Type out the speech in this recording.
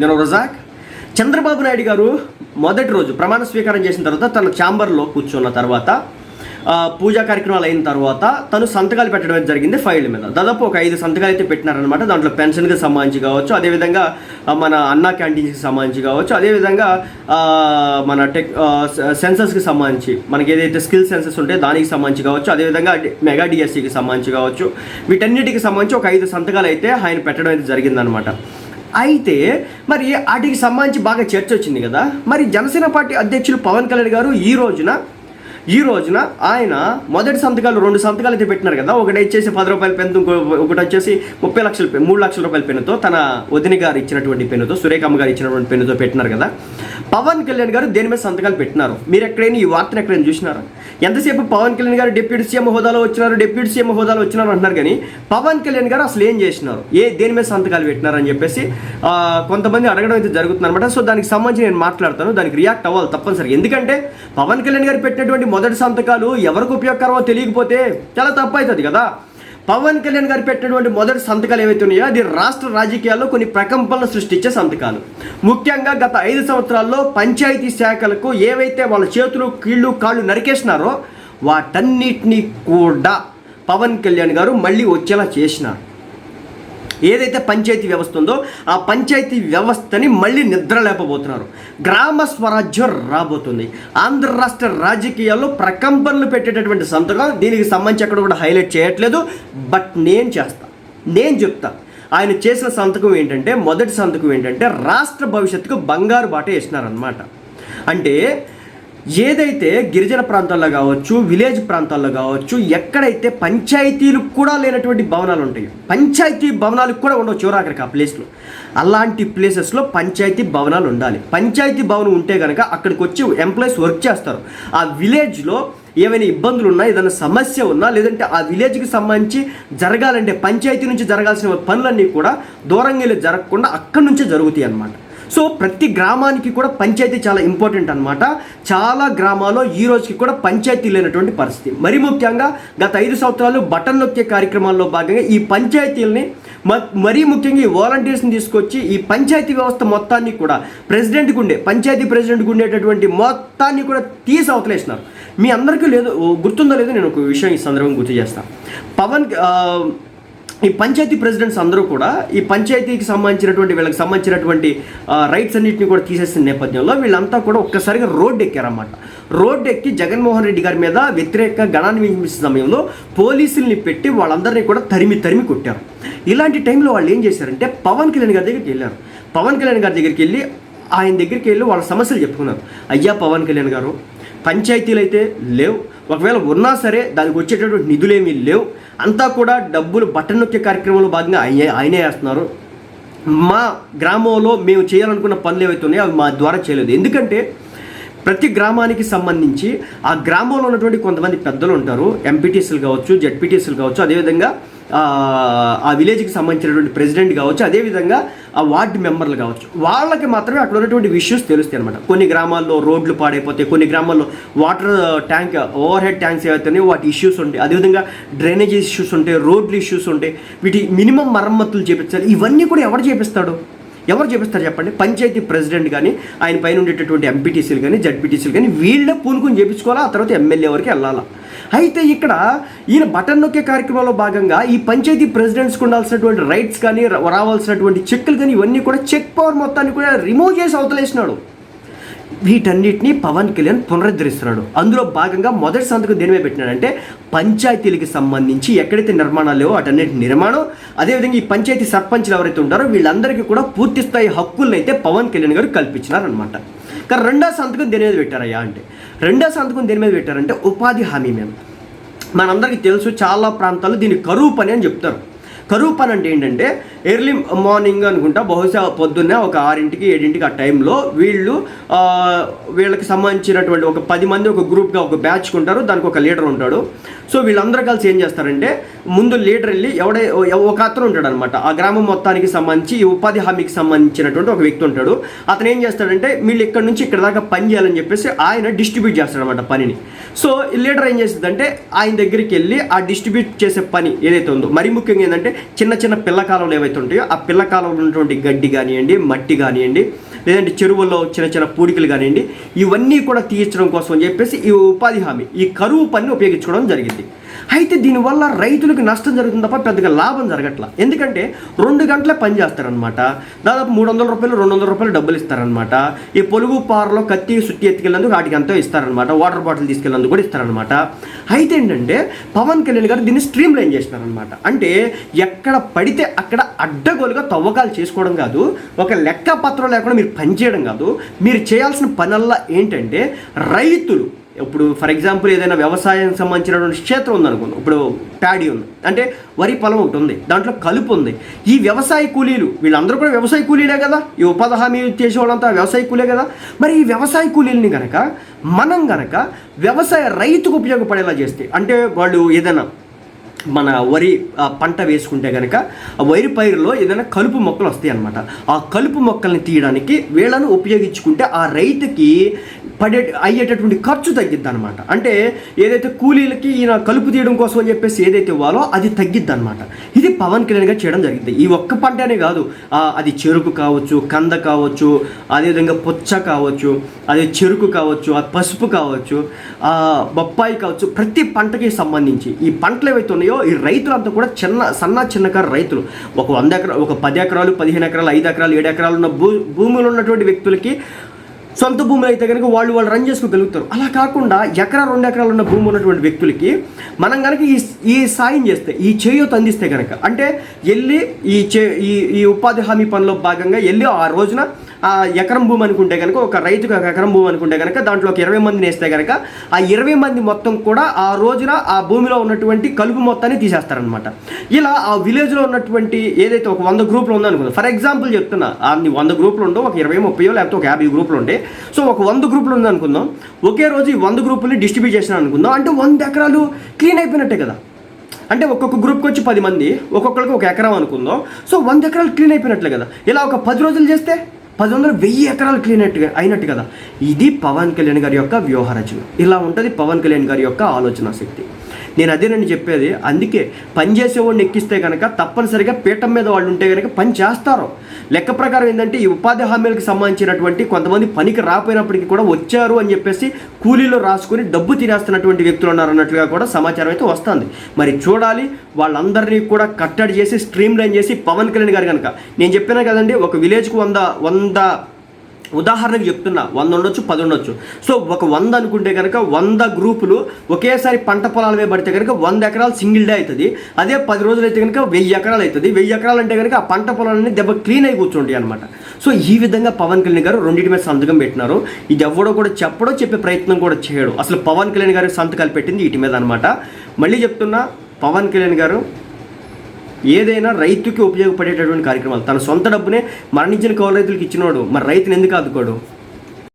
నేను రజాక్. చంద్రబాబు నాయుడు గారు మొదటి రోజు ప్రమాణ స్వీకారం చేసిన తర్వాత తన ఛాంబర్లో కూర్చున్న తర్వాత పూజా కార్యక్రమాలు అయిన తర్వాత తను సంతకాలు పెట్టడం జరిగింది ఫైల్ మీద. దాదాపు ఒక ఐదు సంతకాలు అయితే పెట్టినారనమాట దాంట్లో పెన్షన్కి సంబంధించి కావచ్చు అదేవిధంగా మన అన్నా క్యాంటీన్స్కి సంబంధించి కావచ్చు అదేవిధంగా మన టెక్ సెన్సెస్కి సంబంధించి మనకి ఏదైతే స్కిల్ సెన్సెస్ ఉంటే దానికి సంబంధించి కావచ్చు అదేవిధంగా మెగా డిఎస్సికి సంబంధించి కావచ్చు వీటన్నిటికి సంబంధించి ఒక ఐదు సంతకాలు అయితే ఆయన పెట్టడం అయితే జరిగిందనమాట అయితే మరి వాటికి సంబంధించి బాగా చర్చ వచ్చింది కదా. మరి జనసేన పార్టీ అధ్యక్షులు పవన్ కళ్యాణ్ గారు ఈ రోజున ఈ రోజున ఆయన మొదటి సంతకాలు రెండు సంతకాలు అయితే పెట్టినారు కదా. ఒకటి వచ్చేసి పది రూపాయల పెన్ను ఒకటి వచ్చేసి ముప్పై లక్షల పెన్ మూడు లక్షల రూపాయల పెన్నుతో తన వదిన గారు ఇచ్చినటువంటి పెన్నుతో సురేఖమ్మ గారు ఇచ్చినటువంటి పెన్నుతో పెట్టినారు కదా. పవన్ కళ్యాణ్ గారు దేని మీద సంతకాలు పెట్టినారు? మీరు ఎక్కడైనా ఈ వార్తను ఎక్కడైనా చూసినారా? ఎంతసేపు పవన్ కళ్యాణ్ గారు డిప్యూటీ సీఎం హోదాలో వచ్చినారు డిప్యూటీ సీఎం హోదాలో వచ్చినారు అంటున్నారు కానీ పవన్ కళ్యాణ్ గారు అసలు ఏం చేసినారు? ఏ దేని మీద సంతకాలు పెట్టినారు అని చెప్పేసి కొంతమంది అడగడం అయితే జరుగుతుంది అనమాట సో దానికి సంబంధించి నేను మాట్లాడతాను దానికి రియాక్ట్ అవ్వాలి తప్పనిసరి ఎందుకంటే పవన్ కళ్యాణ్ గారు పెట్టినటువంటి మొదటి సంతకాలు ఎవరికి ఉపయోగకరమో తెలియకపోతే చాలా తప్పు అవుతుంది కదా. పవన్ కళ్యాణ్ గారు పెట్టినటువంటి మొదటి సంతకాలు ఏవైతే ఉన్నాయో అది రాష్ట్ర రాజకీయాల్లో కొన్ని ప్రకంపనలు సృష్టించే సంతకాలు. ముఖ్యంగా గత ఐదు సంవత్సరాల్లో పంచాయతీ శాఖలకు ఏవైతే వాళ్ళ చేతులు కీళ్ళు కాళ్ళు నరికేసినారో వాటన్నిటినీ కూడా పవన్ కళ్యాణ్ గారు మళ్ళీ వచ్చేలా చేసినారు. ఏదైతే పంచాయతీ వ్యవస్థ ఉందో ఆ పంచాయతీ వ్యవస్థని మళ్ళీ నిద్ర లేపబోతున్నారు గ్రామ స్వరాజ్యం రాబోతుంది. ఆంధ్ర రాష్ట్ర రాజకీయాల్లో ప్రకంపనలు పెట్టేటటువంటి సంతకం దీనికి సంబంధించి అక్కడ కూడా హైలైట్ చేయట్లేదు. బట్ నేను చేస్తా. నేను చెప్తా. ఆయన చేసిన సంతకం ఏంటంటే మొదటి సంతకం ఏంటంటే రాష్ట్ర భవిష్యత్తుకు బంగారు బాట వేసినారనమాట అంటే ఏదైతే గిరిజన ప్రాంతాల్లో కావచ్చు విలేజ్ ప్రాంతాల్లో కావచ్చు ఎక్కడైతే పంచాయతీలు కూడా లేనటువంటి భవనాలు ఉంటాయి పంచాయతీ భవనాలకు కూడా ఉండవు చివరాకరికి ఆ ప్లేస్లో అలాంటి ప్లేసెస్లో పంచాయతీ భవనాలు ఉండాలి. పంచాయతీ భవనం ఉంటే కనుక అక్కడికి వచ్చి ఎంప్లాయీస్ వర్క్ చేస్తారు. ఆ విలేజ్లో ఏమైనా ఇబ్బందులు ఉన్నా ఏదైనా సమస్య ఉన్నా లేదంటే ఆ విలేజ్కి సంబంధించి జరగాలంటే పంచాయతీ నుంచి జరగాల్సిన పనులన్నీ కూడా దూరంగా వెళ్ళి జరగకుండా అక్కడి నుంచే జరుగుతాయి అన్నమాట. సో ప్రతి గ్రామానికి కూడా పంచాయతీ చాలా ఇంపార్టెంట్ అనమాట చాలా గ్రామాల్లో ఈ రోజుకి కూడా పంచాయతీ లేనటువంటి పరిస్థితి. మరి ముఖ్యంగా గత ఐదు సంవత్సరాలు బటన్ నొక్కే కార్యక్రమాల్లో భాగంగా ఈ పంచాయతీలని మ- మరీ ముఖ్యంగా ఈ వాలంటీర్స్ని తీసుకొచ్చి ఈ పంచాయతీ వ్యవస్థ మొత్తాన్ని కూడా ప్రెసిడెంట్కి ఉండే పంచాయతీ ప్రెసిడెంట్కి ఉండేటటువంటి మొత్తాన్ని కూడా తీసి అవతలేసినారు. మీ అందరికీ లేదు గుర్తుందో లేదో నేను ఒక విషయం ఈ సందర్భం గుర్తు చేస్తాను పవన్ ఈ పంచాయతీ ప్రెసిడెంట్స్ అందరూ కూడా ఈ పంచాయతీకి సంబంధించినటువంటి వీళ్ళకి సంబంధించినటువంటి రైట్స్ అన్నింటినీ కూడా తీసేసిన నేపథ్యంలో వీళ్ళంతా కూడా ఒక్కసారిగా రోడ్డు ఎక్కారన్నమాట రోడ్డు ఎక్కి జగన్మోహన్ రెడ్డి గారి మీద వ్యతిరేక గణాన్ని వినిపించిన సమయంలో పోలీసుల్ని పెట్టి వాళ్ళందరినీ కూడా తరిమి తరిమి కొట్టారు. ఇలాంటి టైంలో వాళ్ళు ఏం చేశారంటే పవన్ కళ్యాణ్ గారి దగ్గరికి వెళ్ళారు. పవన్ కళ్యాణ్ గారి దగ్గరికి వెళ్ళి ఆయన దగ్గరికి వెళ్ళి వాళ్ళ సమస్యలు చెప్పుకున్నారు. అయ్యా పవన్ కళ్యాణ్ గారు పంచాయతీలు అయితే లేవు. ఒకవేళ ఉన్నా సరే దానికి వచ్చేటటువంటి నిధులేమీ లేవు. అంతా కూడా డబ్బులు బట్టన్ నొక్కే కార్యక్రమంలో భాగంగా ఆయనే ఆయనే వేస్తున్నారు. మా గ్రామంలో మేము చేయాలనుకున్న పనులు ఏవైతే ఉన్నాయో అవి మా ద్వారా చేయలేదు. ఎందుకంటే ప్రతి గ్రామానికి సంబంధించి ఆ గ్రామంలో ఉన్నటువంటి కొంతమంది పెద్దలు ఉంటారు. ఎంపీటీసీలు కావచ్చు జెడ్పీటీసీలు కావచ్చు అదేవిధంగా ఆ, ఆ విలేజ్కి సంబంధించినటువంటి ప్రెసిడెంట్ కావచ్చు అదేవిధంగా ఆ వార్డు మెంబర్లు కావచ్చు. వాళ్ళకి మాత్రమే అక్కడ ఉన్నటువంటి ఇష్యూస్ తెలుస్తాయి అనమాట కొన్ని గ్రామాల్లో రోడ్లు పాడైపోతాయి కొన్ని గ్రామాల్లో water tank overhead tanks ఏవైతున్నాయో వాటి ఇష్యూస్ ఉంటాయి. అదేవిధంగా డ్రైనేజ్ ఇష్యూస్ ఉంటాయి రోడ్లు ఇష్యూస్ ఉంటాయి. వీటి మినిమం మరమ్మతులు చేపించాలి. ఇవన్నీ కూడా ఎవరు చేపిస్తాడు? ఎవరు చేపిస్తారు చెప్పండి? పంచాయతీ ప్రెసిడెంట్ కానీ ఆయన పైన ఉండేటటువంటి ఎంపీటీసీలు కానీ జడ్పీటీసీలు కానీ వీళ్ళే పూనుకొని చేపించుకోవాలా? ఆ తర్వాత ఎమ్మెల్యే వరకు వెళ్ళాలా? అయితే ఇక్కడ ఈయన బటన్ నొక్కే కార్యక్రమంలో భాగంగా ఈ పంచాయతీ ప్రెసిడెంట్స్కి ఉండాల్సినటువంటి రైట్స్ కానీ రావాల్సినటువంటి చెక్కులు కానీ ఇవన్నీ కూడా చెక్ పవర్ మొత్తాన్ని కూడా రిమూవ్ చేసి అవతలేసినాడు. వీటన్నిటిని పవన్ కళ్యాణ్ పునరుద్ధరిస్తున్నాడు. అందులో భాగంగా మొదటి సంతకం దేనిమే పెట్టినాడంటే పంచాయతీలకి సంబంధించి ఎక్కడైతే నిర్మాణాలు లేవో వాటన్నిటి నిర్మాణం అదేవిధంగా ఈ పంచాయతీ సర్పంచ్లు ఎవరైతే ఉంటారో వీళ్ళందరికీ కూడా పూర్తి స్థాయి హక్కులను అయితే పవన్ కళ్యాణ్ గారు కల్పించినారనమాట కానీ రెండో సంతకం దేని మీద పెట్టారయ్యా అంటే రెండో సంతకం దేని మీద పెట్టారంటే ఉపాధి హామీ మీద మనందరికీ తెలుసు చాలా ప్రాంతాల్లో దీన్ని కరువు పని అని చెప్తారు. కరువు పని అంటే ఏంటంటే ఎర్లీ మార్నింగ్ అనుకుంటా బహుశా పొద్దున్నే ఒక ఆరింటికి ఏడింటికి ఆ టైంలో వీళ్ళు వీళ్ళకి సంబంధించినటువంటి ఒక పది మంది ఒక గ్రూప్గా ఒక బ్యాచ్ ఉంటారు దానికి ఒక లీడర్ ఉంటాడు. సో వీళ్ళందరూ కలిసి ఏం చేస్తారంటే ముందు లీడర్ వెళ్ళి ఎవడే ఒక అతను ఉంటాడు అనమాట ఆ గ్రామం మొత్తానికి సంబంధించి ఈ ఉపాధి హామీకి సంబంధించినటువంటి ఒక వ్యక్తి ఉంటాడు. అతను ఏం చేస్తాడంటే వీళ్ళు ఇక్కడ నుంచి ఇక్కడ దాకా పని చేయాలని చెప్పేసి ఆయన డిస్ట్రిబ్యూట్ చేస్తాడనమాట పనిని. సో లీడర్ ఏం చేసిందంటే ఆయన దగ్గరికి వెళ్ళి ఆ డిస్ట్రిబ్యూట్ చేసే పని ఏదైతే ఉందో మరి ముఖ్యంగా ఏంటంటే చిన్న చిన్న పిల్ల కాలువలు ఏవైతే ఉంటాయో ఆ పిల్ల కాలువలో ఉన్నటువంటి గడ్డి కానివ్వండి మట్టి కానివ్వండి లేదంటే చెరువుల్లో చిన్న చిన్న పూడికలు కానివ్వండి ఇవన్నీ కూడా తీర్చడం కోసం అని చెప్పేసి ఈ ఉపాధి హామీ ఈ కరువు పనిని ఉపయోగించుకోవడం జరిగింది. అయితే దీనివల్ల రైతులకు నష్టం జరుగుతుంది తప్ప పెద్దగా లాభం జరగట్ల. ఎందుకంటే రెండు గంటలే పని చేస్తారనమాట దాదాపు మూడు వందల రూపాయలు రెండు వందల రూపాయలు డబ్బులు ఇస్తారనమాట ఈ పొలుగు పారలో కత్తి సుట్టి ఎత్తుకెళ్ళేందుకు వాటికి ఎంతో ఇస్తారనమాట వాటర్ బాటిల్ తీసుకెళ్ళేందుకు కూడా ఇస్తారనమాట అయితే ఏంటంటే పవన్ కళ్యాణ్ గారు దీన్ని స్ట్రీమ్ లైన్ చేసినారనమాట అంటే ఎక్కడ పడితే అక్కడ అడ్డగోలుగా తవ్వకాలు చేసుకోవడం కాదు ఒక లెక్క పత్రం లేకుండా మీరు పనిచేయడం కాదు. మీరు చేయాల్సిన పనల్లా ఏంటంటే రైతులు ఇప్పుడు ఫర్ ఎగ్జాంపుల్ ఏదైనా వ్యవసాయం సంబంధించినటువంటి క్షేత్రం ఉందనుకుందాం ఇప్పుడు ప్యాడీ ఉంది. అంటే వరి పొలం ఒకటి ఉంది దాంట్లో కలుపు ఉంది. ఈ వ్యవసాయ కూలీలు వీళ్ళందరూ కూడా వ్యవసాయ కూలీలే కదా? ఈ ఉపాధి హామీ చేసే వాళ్ళంతా వ్యవసాయ కూలే కదా? మరి ఈ వ్యవసాయ కూలీలని కనుక మనం కనుక వ్యవసాయ రైతుకు ఉపయోగపడేలా చేస్తే అంటే వాళ్ళు ఏదైనా మన వరి ఆ, పంట వేసుకుంటే కనుక ఆ వరి పైరులో ఏదైనా కలుపు మొక్కలు వస్తాయి అన్నమాట ఆ కలుపు మొక్కల్ని తీయడానికి వీళ్ళను ఉపయోగించుకుంటే ఆ రైతుకి పడే అయ్యేటటువంటి ఖర్చు తగ్గిద్ది అనమాట అంటే ఏదైతే కూలీలకి ఈయన కలుపు తీయడం కోసం అని చెప్పేసి ఏదైతే ఇవ్వాలో అది తగ్గిద్ది అనమాట ఇది పవన్ కళ్యాణ్ గారు చేయడం జరిగింది. ఈ ఒక్క పంటనే కాదు అది చెరుకు కావచ్చు కంద కావచ్చు అదేవిధంగా పుచ్చ కావచ్చు అదే చెరుకు కావచ్చు పసుపు కావచ్చు బొప్పాయి కావచ్చు ప్రతి పంటకి సంబంధించి ఈ పంటలు ఏవైతే ఉన్నాయో ఈ రైతులంతా కూడా చిన్న సన్న చిన్నకారు రైతులు. ఒక వంద ఎకరా ఒక పది ఎకరాలు పదిహేను ఎకరాలు ఐదు ఎకరాలు ఏడు ఎకరాలు ఉన్న భూ భూములు ఉన్నటువంటి వ్యక్తులకి సొంత భూములు అయితే కనుక వాళ్ళు వాళ్ళు రన్ చేసుకోగలుగుతారు అలా కాకుండా ఎకరా రెండు ఎకరాలు ఉన్న భూమి ఉన్నటువంటి వ్యక్తులకి మనం కనుక ఈ ఈ సాయం చేస్తే ఈ చేయూత అందిస్తే కనుక అంటే వెళ్ళి ఈ చే ఈ ఈ ఉపాధి హామీ పనిలో భాగంగా వెళ్ళి ఆ రోజున ఆ ఎకరం భూమి అనుకుంటే కనుక ఒక రైతుకు ఒక ఎకరం భూమి అనుకుంటే కనుక దాంట్లో ఒక ఇరవై మందిని వేస్తే కనుక ఆ ఇరవై మంది మొత్తం కూడా ఆ రోజున ఆ భూమిలో ఉన్నటువంటి కలుపు మొత్తాన్ని తీసేస్తారనమాట ఇలా ఆ విలేజ్లో ఉన్నటువంటి ఏదైతే ఒక వంద గ్రూపులు ఉందనుకుందాం. ఫర్ ఎగ్జాంపుల్ చెప్తున్నా అన్ని వంద గ్రూపులు ఉండవు ఒక ఇరవై ముప్పై లేకపోతే ఒక యాభై గ్రూపులు ఉండే సో ఒక వంద గ్రూపులు ఉందనుకుందాం ఒకే రోజు ఈ వంద గ్రూపుల్ని డిస్ట్రిబ్యూట్ చేసిన అనుకుందాం. అంటే వంద ఎకరాలు క్లీన్ అయిపోయినట్టే కదా. అంటే ఒక్కొక్క గ్రూప్కి వచ్చి పది మంది ఒక్కొక్కరికి ఒక ఎకరం అనుకుందాం. సో వంద ఎకరాలు క్లీన్ అయిపోయినట్లే కదా. ఇలా ఒక పది రోజులు చేస్తే పది వందలు వెయ్యి ఎకరాలు క్లీన్ అయినట్టు కదా. ఇది పవన్ కళ్యాణ్ గారి యొక్క వ్యూహ రచన. ఇలా ఉంటుంది పవన్ కళ్యాణ్ గారి యొక్క ఆలోచన శక్తి. నేను అదేనని చెప్పేది అందుకే పని చేసేవాడిని ఎక్కిస్తే కనుక తప్పనిసరిగా పీఠం మీద వాళ్ళు ఉంటే కనుక పని చేస్తారు. లెక్క ప్రకారం ఏంటంటే ఈ ఉపాధి హామీలకు సంబంధించినటువంటి కొంతమంది పనికి రాపోయినప్పటికీ కూడా వచ్చారు అని చెప్పేసి కూలీలో రాసుకొని డబ్బు తినేస్తున్నటువంటి వ్యక్తులు ఉన్నారు అన్నట్లుగా కూడా సమాచారం అయితే వస్తుంది. మరి చూడాలి వాళ్ళందరినీ కూడా కట్టడి చేసి స్ట్రీమ్ లైన్ చేసి పవన్ కళ్యాణ్ గారు కనుక నేను చెప్పినా కదండి ఒక విలేజ్కు వంద వంద వంద ఉదాహరణకు చెప్తున్నా వంద ఉండొచ్చు పది ఉండొచ్చు. సో ఒక వంద అనుకుంటే కనుక వంద గ్రూపులు ఒకేసారి పంట పొలాల మీద పడితే కనుక వంద ఎకరాలు సింగిల్ డే అవుతుంది. అదే పది రోజులు అయితే కనుక వెయ్యి ఎకరాలు అవుతుంది. వెయ్యి ఎకరాలు అంటే కనుక ఆ పంట పొలాలన్నీ దెబ్బ క్లీన్ అయి కూర్చుంటాయి అనమాట సో ఈ విధంగా పవన్ కళ్యాణ్ గారు రెండింటి మీద సంతకం పెట్టినారు. ఇది ఎవడో కూడా చెప్పడో చెప్పే ప్రయత్నం కూడా చేయడు. అసలు పవన్ కళ్యాణ్ గారు సంతకాలు పెట్టింది వీటి మీద అనమాట మళ్ళీ చెప్తున్నా పవన్ కళ్యాణ్ గారు ఏదైనా రైతుకి ఉపయోగపడేటటువంటి కార్యక్రమాలు. తన సొంత డబ్బునే మరణించిన కౌలు రైతులకు ఇచ్చినోడు. మరి రైతుని ఎందుకు ఆదుకోడు?